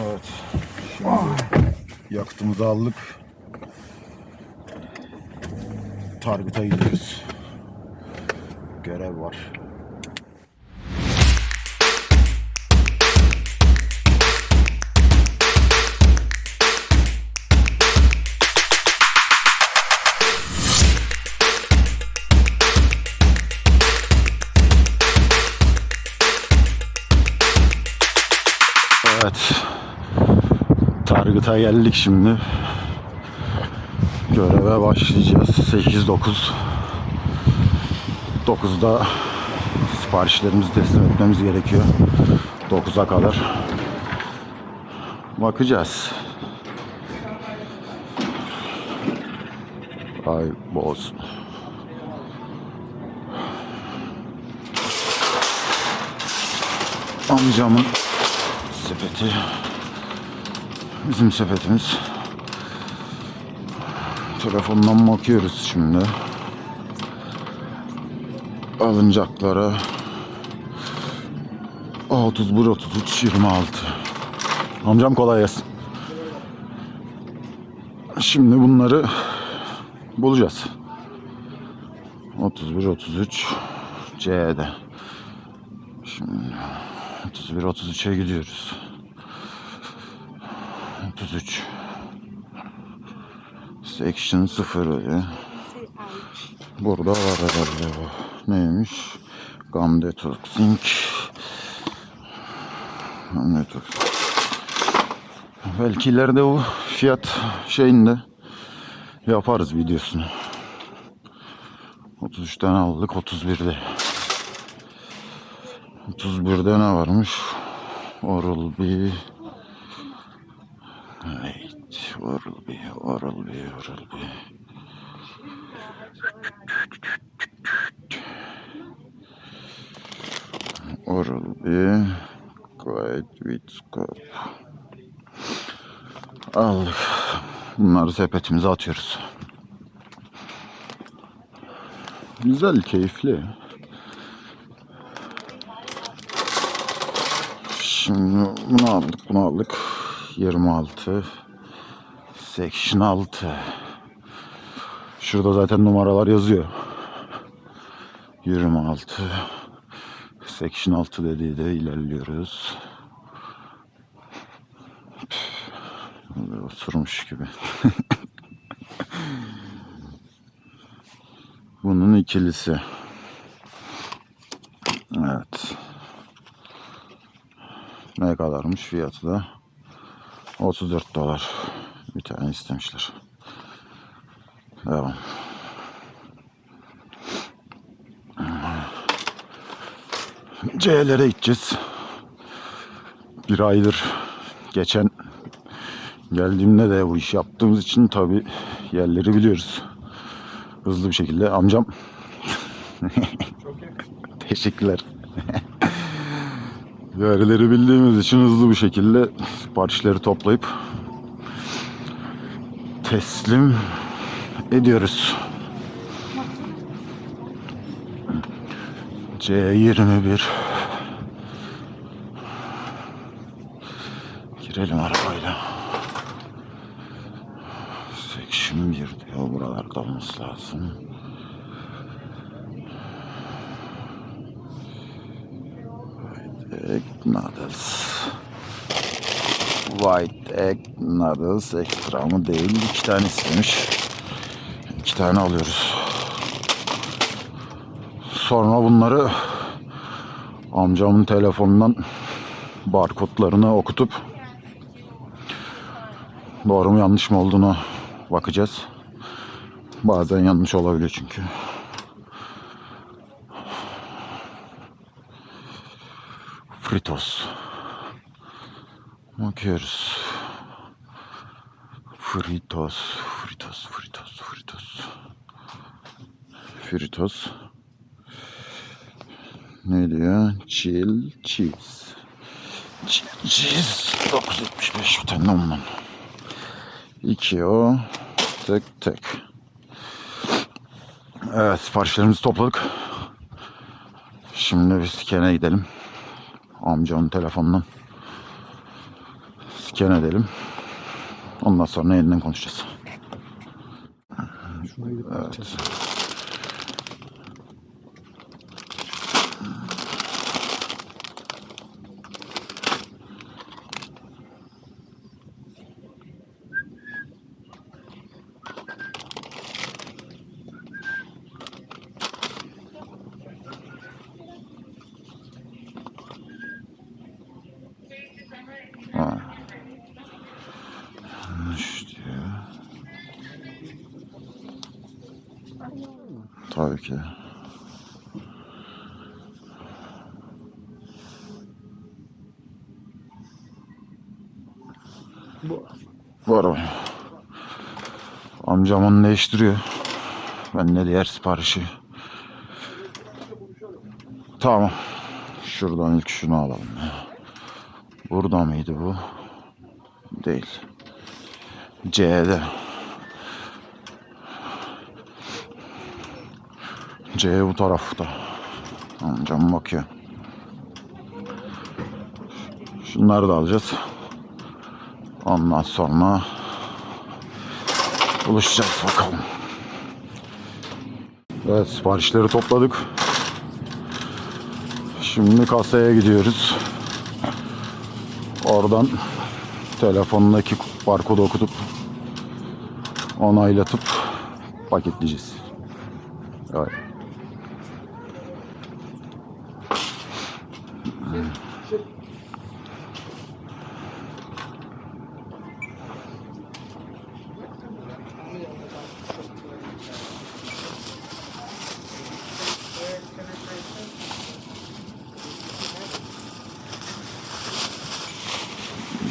Evet. Şimdi yakıtımızı aldık. Target'a gidiyoruz. Görev var. Target'a geldik şimdi. Göreve başlayacağız. 8-9. 9'da siparişlerimizi teslim etmemiz gerekiyor. 9'a kadar. Bakacağız. Ay boz. Amcamın sepeti. Bizim sepetimiz. Telefondan bakıyoruz şimdi. Alınacaklara 31 33 26. Amcam kolay gelsin. Şimdi bunları bulacağız. 31 33 C'de. Şimdi 31 33'e gidiyoruz. 33 Section 0 öyle. Burada var herhalde bu. Neymiş? Gum Detoxing. Gum Detox. Belki ileride o fiyat şeyinde yaparız videosunu. 33'ten aldık 31'de. 31'de ne varmış? Oral B. Wait, Oral B, Oral B, Oral B. Oral B. Quiet with scope. Aldık. Bunları sepetimize atıyoruz. Güzel, keyifli. Şimdi bunu aldık, bunu aldık. 26 Section 6 Şurada zaten numaralar yazıyor. 26 Section 6 dediği de ilerliyoruz. Böyle oturmuş gibi. Bunun ikilisi. Evet. Ne kadarmış fiyatı da? 34 dolar. Bir tane istemişler. Devam. C'lere gideceğiz. Bir aydır geçen geldiğimde de bu iş yaptığımız için tabi yerleri biliyoruz. Hızlı bir şekilde amcam. Teşekkürler. Yerleri bildiğimiz için hızlı bir şekilde siparişleri toplayıp teslim ediyoruz. C21 Girelim arabayla. Section 1 diyor. Buralarda olması lazım. Egg noodles. White egg noodles ekstra mı değil. İki tane istemiş. İki tane alıyoruz. Sonra bunları amcamın telefonundan barkodlarını okutup doğru mu yanlış mı olduğunu bakacağız. Bazen yanlış olabiliyor çünkü. Fritos. Bakıyoruz. Fritos, Fritos, Fritos, Fritos. Fritos. Ne diyor? Chill cheese. Chill cheese 975 bir tane ondan. İki o. Tek tek. Evet siparişlerimizi topladık. Şimdi biz Sken'e gidelim. Amcamın telefonundan. Sken edelim. Ondan sonra yeniden konuşacağız. Şuna Tabii ki. Bu Bu araba. Amcam onu değiştiriyor. Ben de diğer siparişi. Tamam. Şuradan ilk şunu alalım. Burada mıydı bu? Değil. C'de. C bu tarafta. Amcam bakıyor. Şunları da alacağız. Ondan sonra buluşacağız bakalım. Evet siparişleri topladık. Şimdi kasaya gidiyoruz. Oradan telefondaki barkodu okutup onaylatıp paketleyeceğiz. Evet.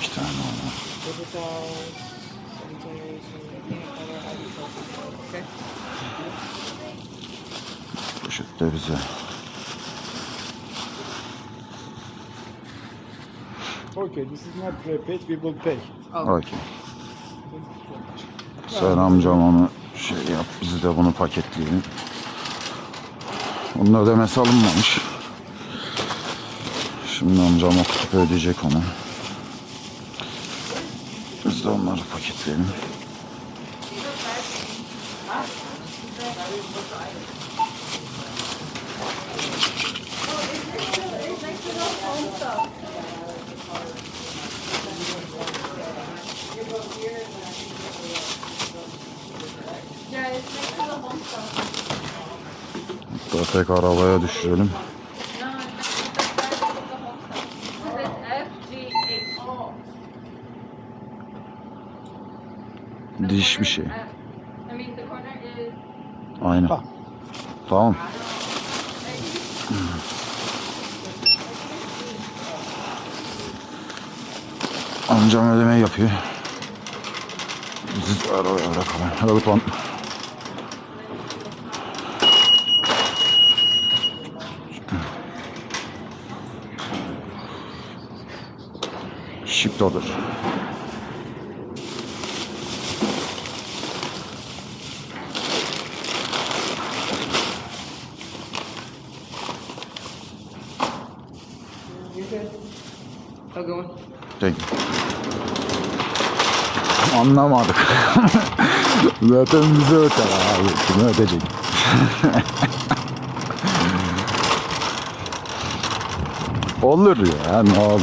İki tane oldu. Sanitization, color ID photo. Okay. Okay, this is not prepaid, we will pay. Okey. Sen amcam onu şey yap, biz de bunu paketleyelim. Bunun ödemesi alınmamış. Şimdi amcam okutup ödeyecek onu. Biz de onları paketleyelim. Hatta tek arabaya düşürelim. Diş bir şey. Aynen. Ha. Tamam. Amcam ödemeyi yapıyor. Biz arabaya bırakalım. Evet lan. Shipped order. I'll go in. Peki. Anlamadık. Zaten bize öter abi. Kimi ödeyecek? Olur ya ne oldu?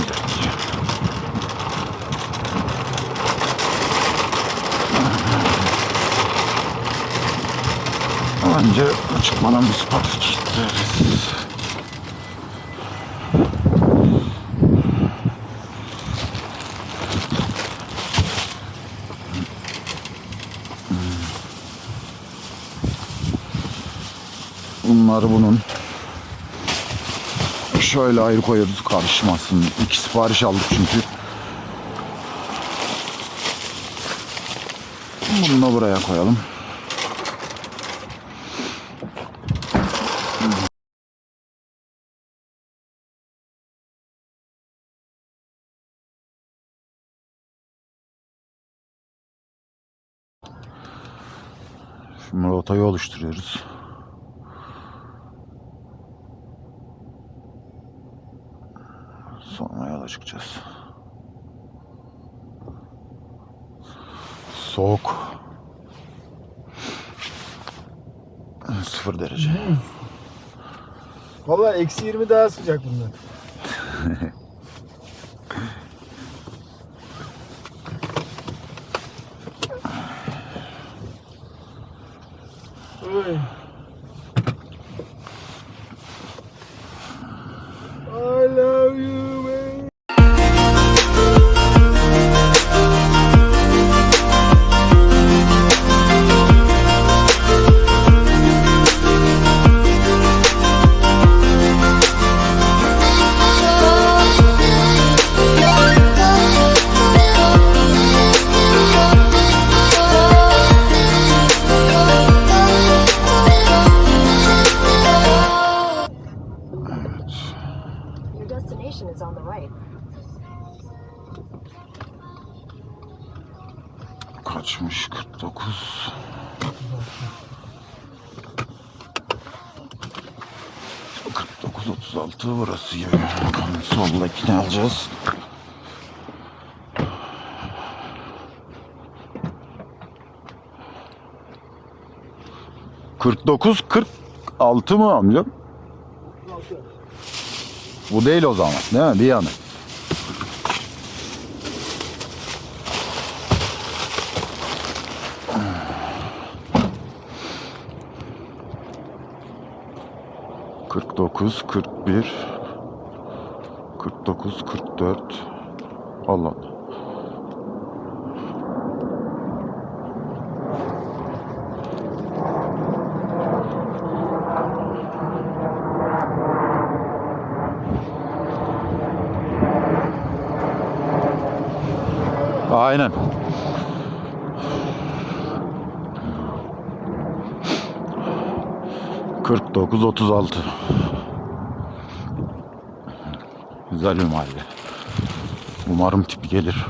Önce çıkmadan bir sipariş isteriz. Bunları bunun şöyle ayrı koyuyoruz karışmasın. İki sipariş aldık çünkü. Bunu da buraya koyalım. Şimdi rotayı oluşturuyoruz. Sonra yola çıkacağız. Soğuk. Sıfır derece. Valla eksi 20 daha sıcak bunlar. Oy. Destination is on the right. Kaçmış 49. ...49 36 burası gibi. Bakalım soldakini alacağız. Kırk dokuz, kırk altı mı amcam? Bu değil o zaman değil mi? Bir yanı. Kırk dokuz, kırk bir, kırk dokuz, kırk dört. Allah. Aynen. Kırk dokuz otuz altı. Güzel bir mahalle. Umarım tip gelir.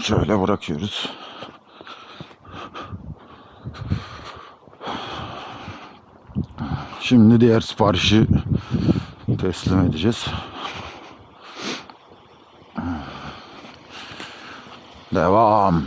Şöyle bırakıyoruz. Şimdi diğer siparişi teslim edeceğiz. Devam.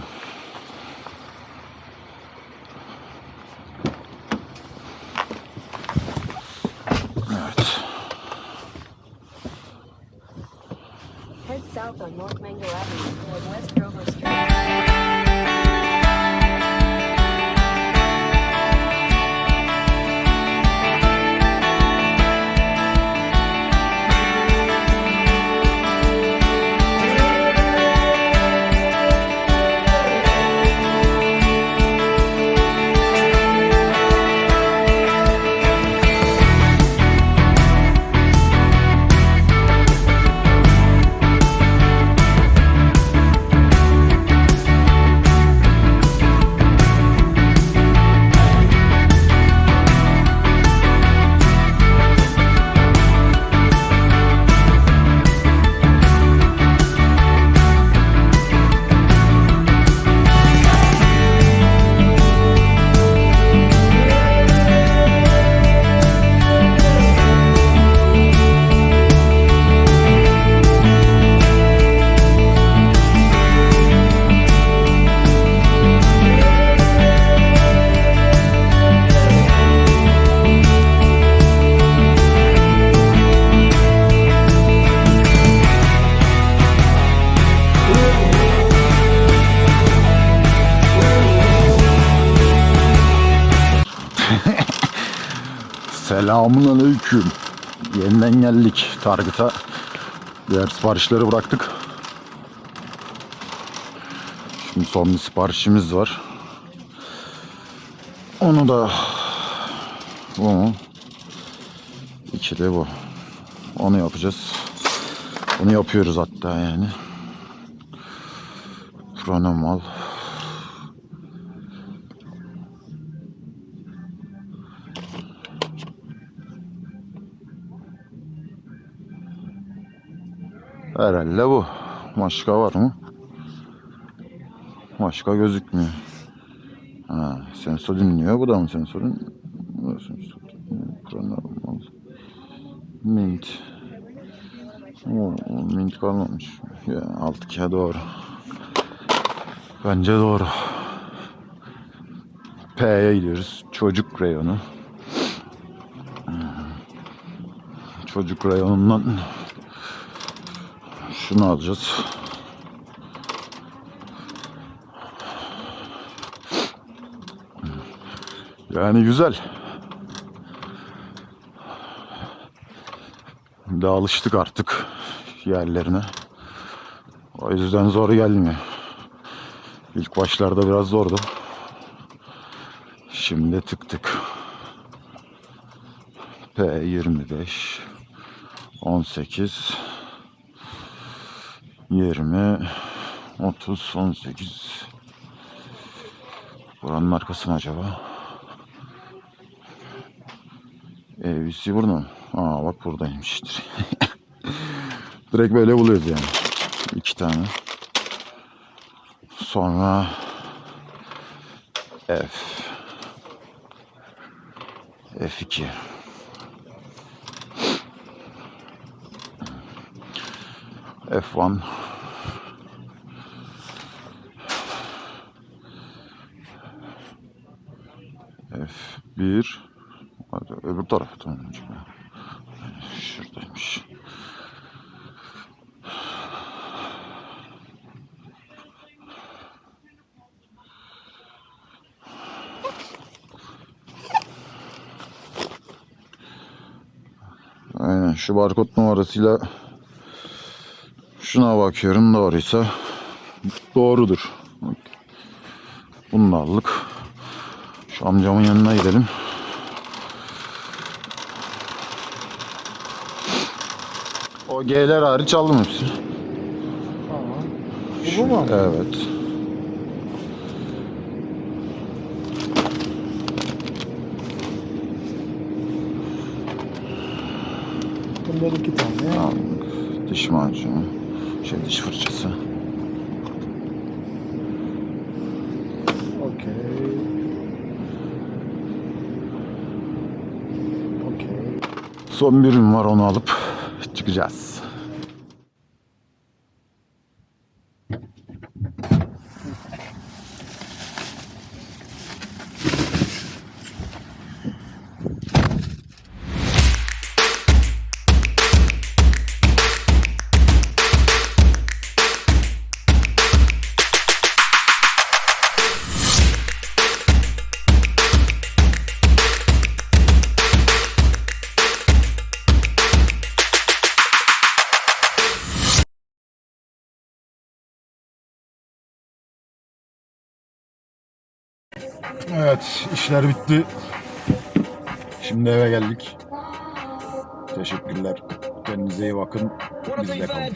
Selamun aleyküm. Yeniden geldik Target'a. Diğer siparişleri bıraktık. Şimdi son bir siparişimiz var. Onu da bu mu? İki de bu. Onu yapacağız. Onu yapıyoruz hatta yani. Pronomal. Herhalde bu. Başka var mı? Başka gözükmüyor. Ha, sensör dinliyor. Bu da mı sensörün? Bu. Pronormal. Mint. Oo, mint kalmamış. Ya, 6 doğru. Bence doğru. P'ye gidiyoruz. Çocuk reyonu. Çocuk reyonundan şunu alacağız. Yani güzel. De alıştık artık yerlerine. O yüzden zor gelmiyor. İlk başlarda biraz zordu. Şimdi tık tık. P25 18 20 30 18 Buranın markası mı acaba? ABC burada mı? Aa bak buradaymıştır. Direkt böyle buluyoruz yani. İki tane. Sonra F F2 F1 F1 Hadi öbür taraftan önce. Şuradaymış. Aynen şu barkod numarasıyla şuna bakıyorum doğruysa doğrudur. Bunu aldık. Şu amcamın yanına gidelim. O G'ler hariç aldım hepsini. Tamam. Bu mu? Evet. Bunlar iki tane. Aldık. Diş macunu. Şey diş fırçası. Son bir ürün var onu alıp çıkacağız. İşler bitti. Şimdi eve geldik. Teşekkürler. Kendinize iyi bakın. Bizde kalın.